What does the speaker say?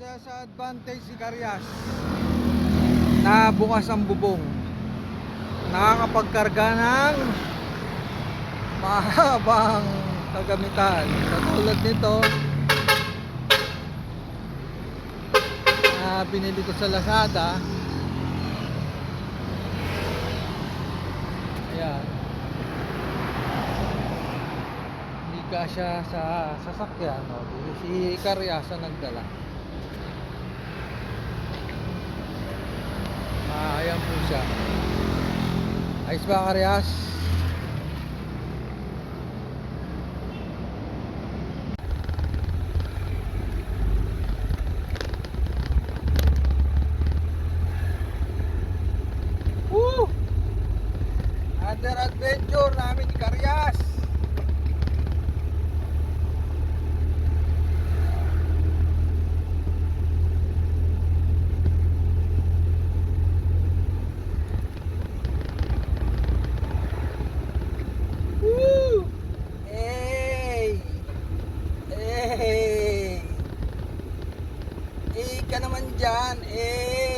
Isa sa advantage si Karyas na bukas ang bubong. Nakakapagkarga ng mahabang kagamitan. Katulad nito na binili ko sa Lazada. Ayan. Hindi kasya sa sasakyan. No? Si Karyas ang nagdala. Ayan po siya. Ayos ba Karyas? Woo! Under adventure namin ni Karyas. Woo! Hey! Hey! Eh ka naman dyan, eh!